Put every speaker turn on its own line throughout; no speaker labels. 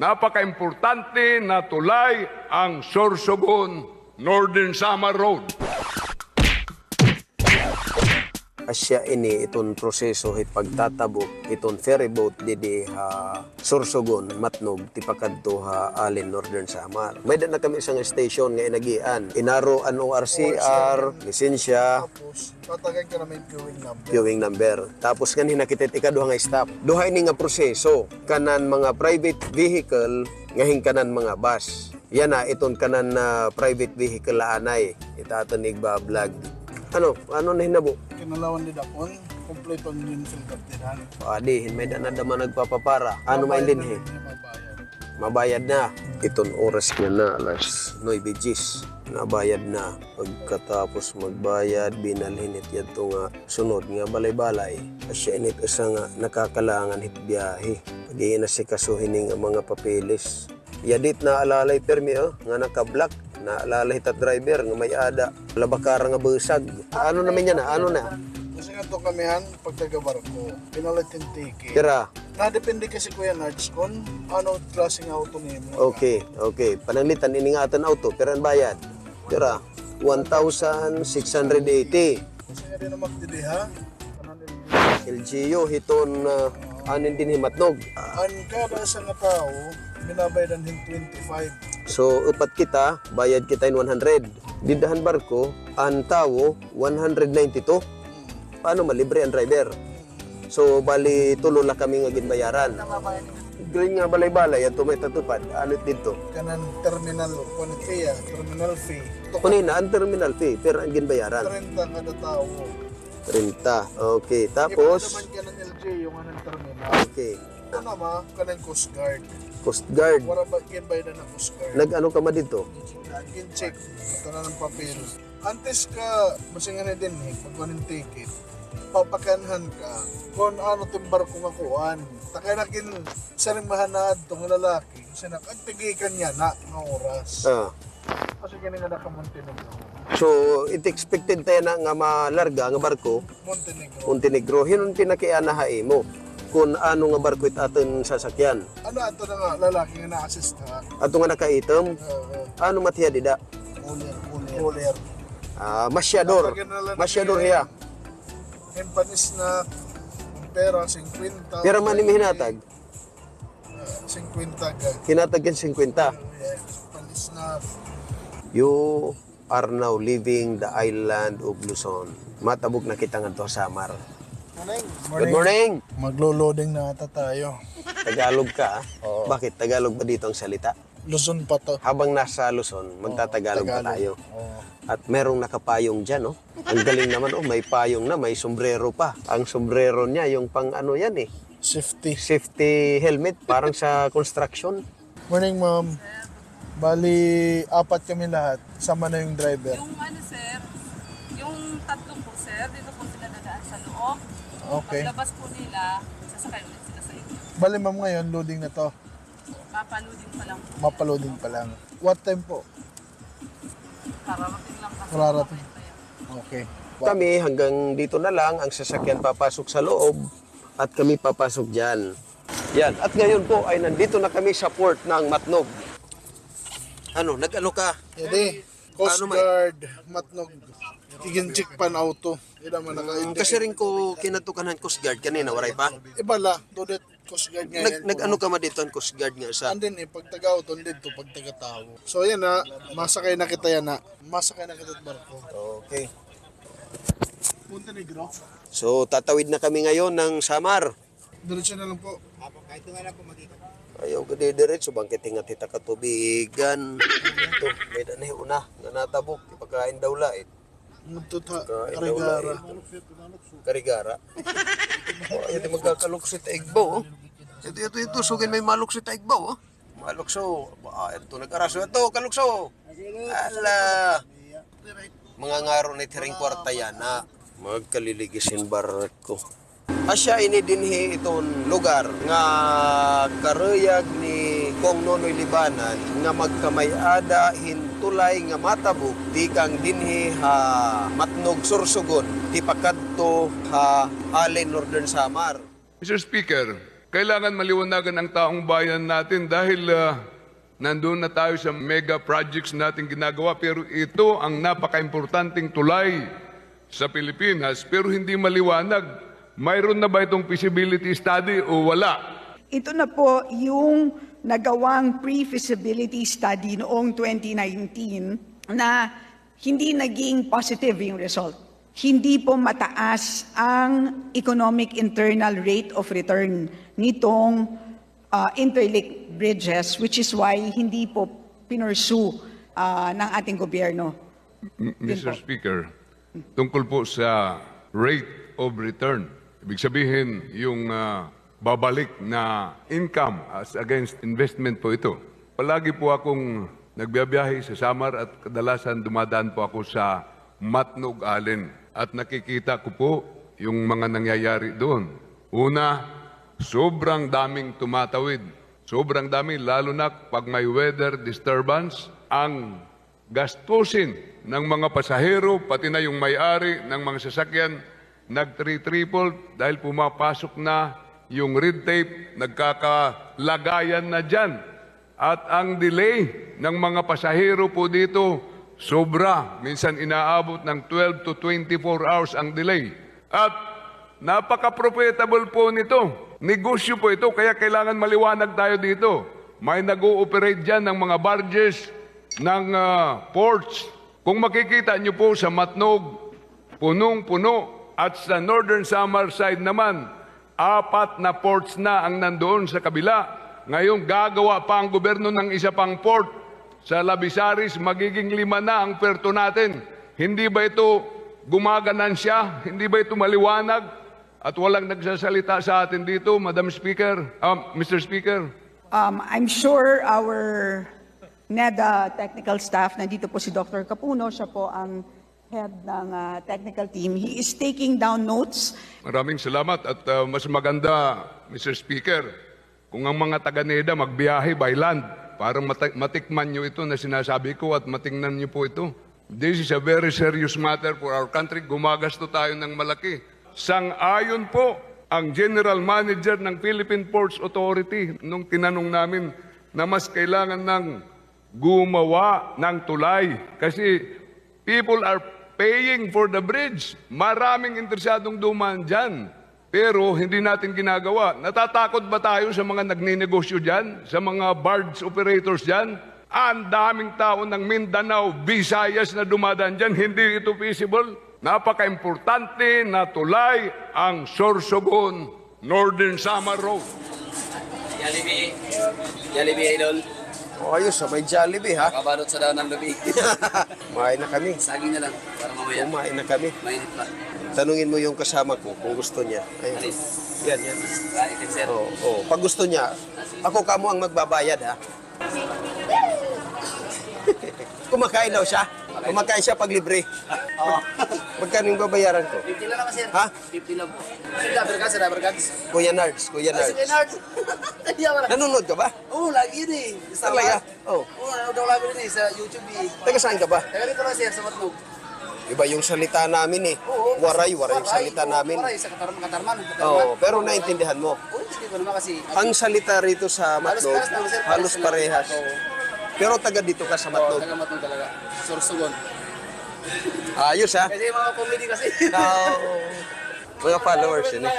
Napaka-importante na tulay ang Sorsogon Northern Samar Road.
Asya ini iton proseso hit pagtatabok iton ferry boat didi ha Sorsogon Matnog tipakadto ha Alin Northern Samar. May na kami isang station nga inagian. Inaro an ORCR, lisensya,
Tapos, tatagan ka na may viewing number.
number. Tapos kanhi nakita tika duha nga stop. Duha ini nga proseso kanan mga private vehicle ngahing kanan mga bus. Yan na iton kanan na private vehicle laanay. Itatanig ba vlog. Ano? Ano na hinabo?
Kinalawan ni Dakon, kompleto ni Linfield Captain.
Adi, may na nadama nagpapapara. Ano maindin he?
Mabayad.
Mabayad na. Iton oras nga na, alas 9 gis. Nabayad na. Pagkatapos magbayad, binalhin it yato nga sunod nga balay-balay. Asya init isa nga nakakalangan hit biyahe. Pag na si kasuhin nga mga papeles. Yadit na alalay permi oh, nga naka-black. Naalala hita driver nga may ada. Labakara nga busag. Ano naman yan na? Ano na?
Kasi nga to kamihan, pag taga-barko, pinalit yung ticket.
Tira.
Nadepende kasi Kuya Nards kung ano klaseng auto niya mo.
Okay, okay. Pananglitan iningatan auto, pero ang bayad. Tira, 1,680.
Kasi nga rin na magdidiha, kanan
LGU, hiton uh, anin din himatnog.
Ang kada sa nga tao, binabayadan hin 25.
So, upat kita, bayad kita in 100. Didahan barko, ang tao, 192. Paano malibre ang driver? So, bali, tulo lang kami nga ginbayaran. Green nga balay-balay, ato may tatupad. Ano dito?
Kanan terminal, kung kaya, terminal fee. Ito
Kunina, ang terminal fee, pero ang ginbayaran.
30 kada tao.
30. Okay,
Tapos,
tapos,
naman ka ng LJ, yung anong terminal.
okay,
Ito naman, kanang Coast Guard.
Coast Guard.
Wala ba bayadan ng Coast Guard?
Nag-ano ka ma dito?
Nagin check, ito na ng papel. Antes ka, masingan na din eh, pag ng ticket, papakanhan ka, kung ano itong barko nga kuhan. Takay na kin, saring mahanad itong lalaki, kasi nakagtigikan niya na, ng oras.
Ah.
Kasi kini nga naka-Montenegro.
So, it expected tayo na nga malarga nga barko,
Montenegro.
Montenegro. Hinon pinakianahae mo kung ano nga barko it aton sasakyan.
Ano ato na nga, lalaki nga na-assist ha?
Ato nga nakaitom,
Uh,
ano matiya dida?
Cooler, cooler. Cooler.
Ah, masyador. Masyador hiya.
Yung panis na pera, 50.
Pero man ni hinatag,
Ah, 50 ka.
hinatag yan 50.
Yes, panis na
You are now leaving the island of Luzon. Matabog na kita nga to Samar.
Morning.
Good morning!
Maglo-loading na ata tayo.
Tagalog ka? ah? Bakit? Tagalog ba dito ang salita?
Luzon pa to.
Habang nasa Luzon, magtatagalog pa tayo.
Oo.
At merong nakapayong dyan, oh. Ang galing naman, oh. May payong na, may sombrero pa. Ang sombrero niya, yung pang ano yan, eh.
Safety.
Safety helmet, parang sa construction.
Morning, ma'am. Bali, apat kami lahat. Sama na yung driver.
Yung ano sir, yung tatlong
Okay.
Paglabas po nila, sasakay ulit sila sa inyo.
Bali, ma'am, ngayon, loading na to.
Papaludin pa lang po.
Mapaloading pa lang. What time po?
Kararating lang kasi.
Kararating. Okay.
Kami, hanggang dito na lang, ang sasakyan papasok sa loob at kami papasok dyan. Yan. At ngayon po ay nandito na kami sa port ng Matnog. Ano, nag-ano ka?
Edi, Coast
Ano, may-
Guard, Matnog. Iginchik pan auto. Ida man naka
Kasi rin ko kinatukan ng Coast Guard kanina, waray pa.
Ibala, dodet Coast Guard nga
Nag,
yan.
nag-ano ka ma dito ang Coast Guard nga sa...
Andin eh, pag taga-auto, dito pag taga-tao. So yan na, masakay na kita yan na. Masakay na kita sa barko.
Okay.
Montenegro.
So, tatawid na kami ngayon ng Samar.
Diretso na lang po.
Ayaw ko didiretso, bangkit nga tita katubigan. Ito, may na una, nga natabok, ipagkain daw la eh.
Magtuta, karigara.
eh. Karigara. oh, ito magkakaluksit igbo. Oh. Ito, ito, ito, sugin may maluksit igbo. Oh. Malukso. Ah, ito, nag-araso. Ito, kalukso. Ala. Mga ngaro ni Tiring Kwarta yan na magkaliligisin barat ko. Asya ini dinhi iton lugar nga karuyag ni Kong Nonoy Libanan nga magkamayada hintulay nga matabok di kang dinhi ha matnog sursugon ti pakadto ha Allen Northern Samar.
Mr. Speaker, kailangan maliwanagan ang taong bayan natin dahil ah, nandun na tayo sa mega projects natin ginagawa pero ito ang napaka-importanting tulay sa Pilipinas pero hindi maliwanag. Mayroon na ba itong feasibility study o wala?
Ito na po yung nagawang pre-feasibility study noong 2019 na hindi naging positive yung result. Hindi po mataas ang economic internal rate of return nitong uh, interlink bridges which is why hindi po pinursu uh, ng ating gobyerno.
M- Mr. Speaker, tungkol po sa rate of return, ibig sabihin yung ah, babalik na income as against investment po ito. Palagi po akong nagbiyabiyahe sa Samar at kadalasan dumadaan po ako sa Matnog Allen at nakikita ko po yung mga nangyayari doon. Una, sobrang daming tumatawid. Sobrang dami, lalo na pag may weather disturbance, ang gastusin ng mga pasahero, pati na yung may-ari ng mga sasakyan, nag-triple dahil pumapasok na yung red tape, nagkakalagayan na dyan. At ang delay ng mga pasahero po dito, sobra. Minsan inaabot ng 12 to 24 hours ang delay. At napaka-profitable po nito. Negosyo po ito, kaya kailangan maliwanag tayo dito. May nag-ooperate dyan ng mga barges, ng ah, ports. Kung makikita nyo po sa Matnog, punong-puno. At sa Northern Samar side naman, apat na ports na ang nandoon sa kabila. Ngayon, gagawa pa ang gobyerno ng isa pang port. Sa Labisaris, magiging lima na ang perto natin. Hindi ba ito gumaganansya? Hindi ba ito maliwanag? At walang nagsasalita sa atin dito, Madam Speaker, um, Mr. Speaker.
Um, I'm sure our NEDA technical staff, nandito po si Dr. Capuno, siya po ang head ng uh, technical team. He is taking down notes.
Maraming salamat at uh, mas maganda, Mr. Speaker, kung ang mga taga-NEDA magbiyahe by land para mata- matikman nyo ito na sinasabi ko at matingnan nyo po ito. This is a very serious matter for our country. Gumagasto tayo ng malaki. Sang-ayon po ang General Manager ng Philippine Ports Authority nung tinanong namin na mas kailangan ng gumawa ng tulay kasi people are paying for the bridge. Maraming interesadong dumaan dyan. Pero hindi natin ginagawa. Natatakot ba tayo sa mga nagninegosyo dyan? Sa mga barge operators dyan? Ang daming tao ng Mindanao, Visayas na dumadaan dyan. Hindi ito feasible. Napaka-importante na tulay ang Sorsogon Northern Samar Road.
Jollibee. Jollibee Idol.
O ayos, sa may Jollibee ha.
Kabalot sa daw ng lubi.
Kumain na kami.
Saging na lang. Para mamaya.
Kumain na kami.
Mainit pa.
Tanungin mo yung kasama ko kung gusto niya. Ayun.
Alis.
Yan, yan.
Kain sir.
Oo, oo. Pag gusto niya, ako kamo ang magbabayad ha. Kumakain daw siya. Kumakain siya pag libre. Magkano yung babayaran ko?
50 lang naman sir.
Ha?
50 lang po. Sir, ka, sir. Dabber ka.
Kuya Nards, Kuya
Ah,
Nards.
Kaya wala.
Nanonood ka ba?
Oo, lagi yun eh.
Talaga? Oo.
Oo, nanonood ako lagi rin eh. Sa YouTube eh.
Taga saan ka ba?
Taga dito lang sir, sa Matnog.
Iba yung salita namin eh.
Oo.
Waray, waray yung salita
oo,
namin.
Waray, sa Katarman. Katarman.
Oo, pero naintindihan mo.
Oo, hindi ko naman kasi.
Ang salita rito sa Matnog,
Halos- halos lang,
halos
lang.
parehas.
Oo.
Pero taga dito ka sa
Oo,
Matnog.
taga Matnog talaga. Sorsogon.
Ayos ha?
Kasi mga comedy kasi.
Oo. mga followers yun eh.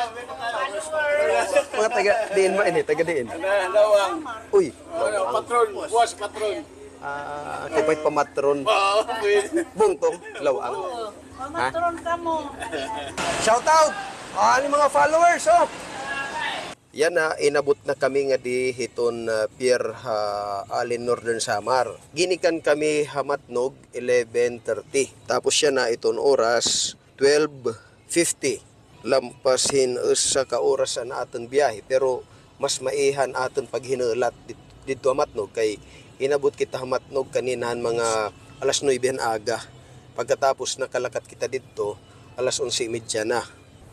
Mga taga diin mo ini, taga diin.
Lawang.
Uy,
Patron. Was patron.
ah, uh, pamatron. Bungtong, lawang.
Mamatron ka mo.
Shout out! Ah, ni mga followers, oh! Yan na, inabot na kami nga di hiton uh, Pier ha, Alin Northern Samar. Ginikan kami hamatnog 11.30. Tapos siya na iton oras 12.50. Lampasin sa ka oras na aton biyahe. Pero mas maihan aton pag hinulat dito, dito hamatnog kay inabot kita hamatnog kaninahan mga alas 9 aga. Pagkatapos nakalakat kita dito, alas 11.30 na.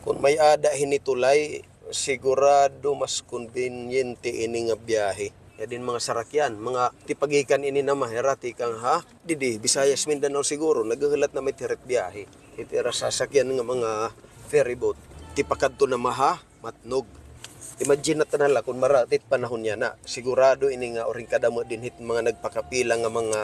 Kung may ada hinitulay, sigurado mas conveniente ini nga biyahe. Ya din mga sarakyan, mga tipagikan ini na mahirati kang ha. Didi, Visayas, Mindanao siguro, naghahalat na may tiret biyahe. Itira sasakyan nga mga ferry boat. Tipakadto na maha, matnog. Imagine na tanala kung maratit panahon niya na sigurado ini nga oring kadamo din hit mga nagpakapila nga mga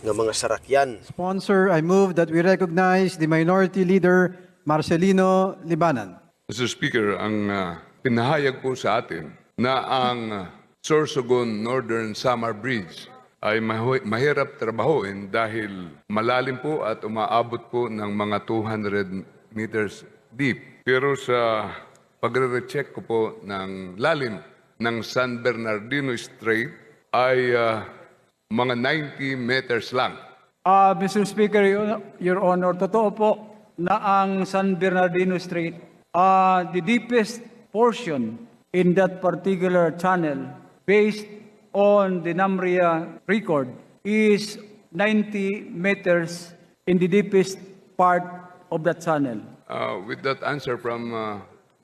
nga mga sarakyan.
Sponsor, I move that we recognize the Minority Leader Marcelino Libanan.
Mr. Speaker, ang ah, pinahayag po sa atin na ang ah, Sorsogon Northern Summer Bridge ay mahirap trabahoin dahil malalim po at umaabot po ng mga 200 meters deep. Pero sa pagre-recheck ko po ng lalim ng San Bernardino Strait ay ah, mga 90 meters lang.
Ah, Mr. Speaker, Your Honor, totoo po na ang San Bernardino Strait, ah, the deepest portion in that particular channel, based on the NAMRIA record, is 90 meters in the deepest part of that channel.
Uh, with that answer from uh,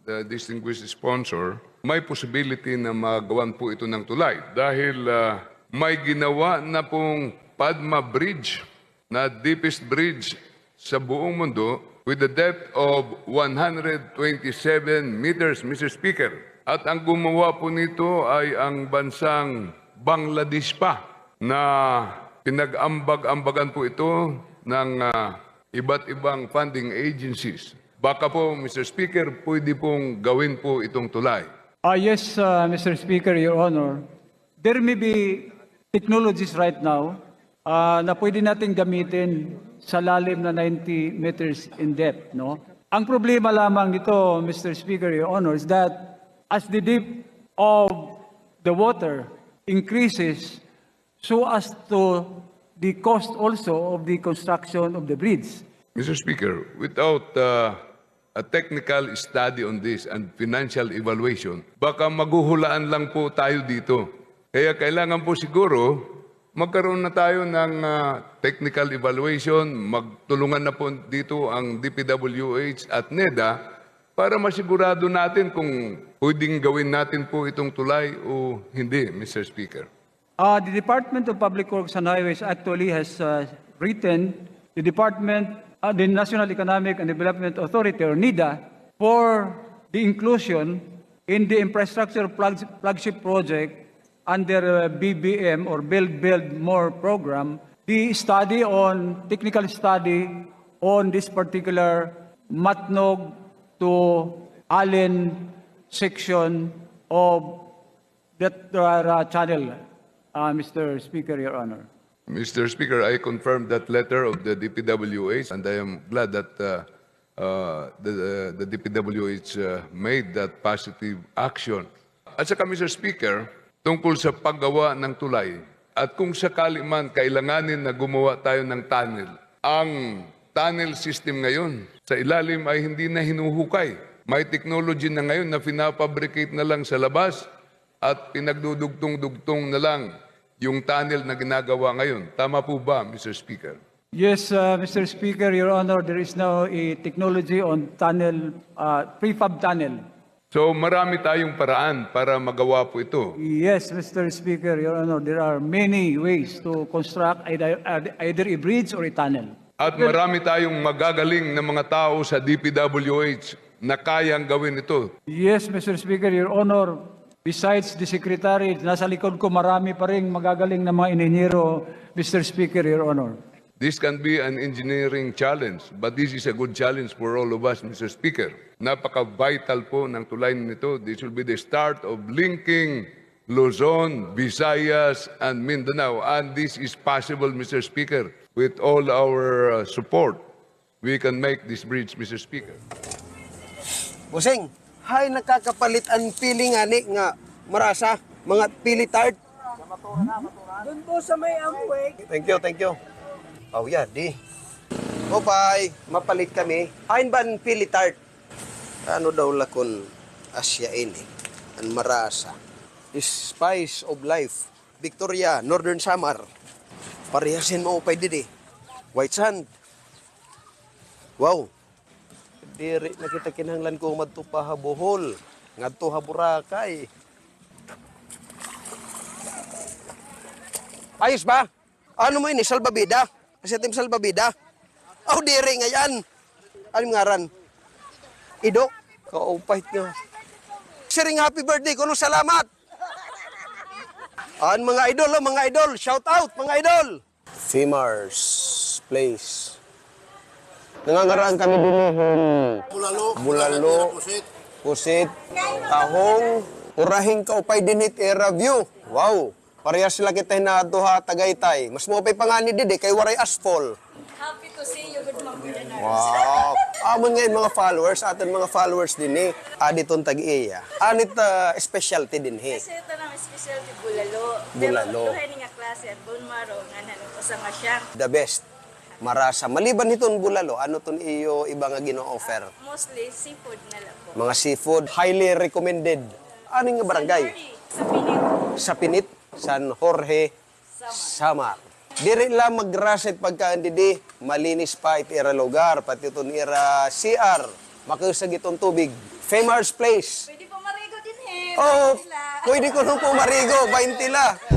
the distinguished sponsor, may possibility na magawan po ito ng tulay dahil uh, may ginawa na pong Padma Bridge na deepest bridge sa buong mundo with a depth of 127 meters, Mr. Speaker. At ang gumawa po nito ay ang bansang Bangladesh pa na pinag-ambag-ambagan po ito ng ah, iba't ibang funding agencies. Baka po, Mr. Speaker, pwede pong gawin po itong tulay.
Ah, yes, uh, Mr. Speaker, Your Honor. There may be technologies right now uh, na pwede nating gamitin sa lalim na 90 meters in depth, no? Ang problema lamang nito, Mr. Speaker, Your Honor, is that as the deep of the water increases, so as to the cost also of the construction of the bridge.
Mr. Speaker, without uh, a technical study on this and financial evaluation, baka maguhulaan lang po tayo dito. Kaya kailangan po siguro magkaroon na tayo ng uh, technical evaluation, magtulungan na po dito ang DPWH at NEDA para masigurado natin kung pwedeng gawin natin po itong tulay o hindi, Mr. Speaker.
Uh, the Department of Public Works and Highways actually has uh, written the Department, uh, the National Economic and Development Authority, or NIDA, for the inclusion in the infrastructure flag- flagship project under uh, BBM or Build Build More program, the study on, technical study on this particular Matnog to Allen section of that uh, channel, uh, Mr. Speaker, Your Honor.
Mr. Speaker, I confirm that letter of the DPWH, and I am glad that uh, uh, the, the DPWH uh, made that positive action. At saka, Mr. Speaker, tungkol sa paggawa ng tulay, at kung sakali man kailanganin na gumawa tayo ng tunnel, ang tunnel system ngayon sa ilalim ay hindi na hinuhukay. May technology na ngayon na pinapabricate na lang sa labas at pinagdudugtong-dugtong na lang yung tunnel na ginagawa ngayon. Tama po ba, Mr. Speaker?
Yes, uh, Mr. Speaker, Your Honor, there is now a technology on tunnel, uh, prefab tunnel.
So marami tayong paraan para magawa po ito.
Yes, Mr. Speaker, Your Honor, there are many ways to construct either, either a bridge or a tunnel.
At marami tayong magagaling na mga tao sa DPWH na kayang gawin ito.
Yes, Mr. Speaker, Your Honor, besides the Secretary, nasa likod ko marami pa rin magagaling na mga inhinyero, Mr. Speaker, Your Honor.
This can be an engineering challenge, but this is a good challenge for all of us, Mr. Speaker. Napaka-vital po ng tulay nito. This will be the start of linking Luzon, Visayas, and Mindanao. And this is possible, Mr. Speaker, with all our uh, support. We can make this bridge, Mr. Speaker.
Busing, hay nakakapalit ang pili nga ni nga marasa, mga pili tart.
Doon po sa may amway.
Thank you, thank you. Oh, yeah, di. Oh, bye. Mapalit kami. Hain ba ang pili tart? Ano daw lakon Asya ini? Ang marasa. Spice of Life. Victoria, Northern Samar. Parehasin mo upay didi. White Sand. Wow. Diri na kita kinahanglan ko madto pa ha Bohol. Ngadto ha. Ayos ba? Ano mo ini? Salbabida? Kasi tim salbabida? Oh, diri nga yan. Anong ngaran? Ido? Kaupahit nga. siring happy birthday. Kuno salamat. An mga idol, oh, mga idol. Shout out, mga idol. Femars Place. Nangangaraan kami din
Bulalo.
Bulalo.
Pusit.
pusit, tahong, urahing kaupay dinit era view. Wow. Parehas sila kita na duha tagaytay. Mas mo pay pangani didi kay waray asphalt.
Happy to see you. Good morning.
Wow. Amon ngayon mga followers, aton mga followers din eh. Aditon tag-iya. Anit uh, specialty din eh.
Kasi ito naman specialty bulalo.
Bulalo.
Pero duhay nga klase at bone marrow nga nanon usa nga siya.
The best. Marasa. Maliban niton bulalo, ano ton iyo iba nga gino-offer?
Mostly seafood na lang po.
Mga seafood, highly recommended. Ano nga barangay?
Sa Pinit.
Sa Pinit, San Jorge, Samar. Diri lang magraset pagkaan didi, malinis pa iti ira lugar, pati itong ira CR, makusag itong tubig. Famous place.
Pwede po marigo din eh.
Oh,
Sila.
pwede ko nung pumarigo, 20 la.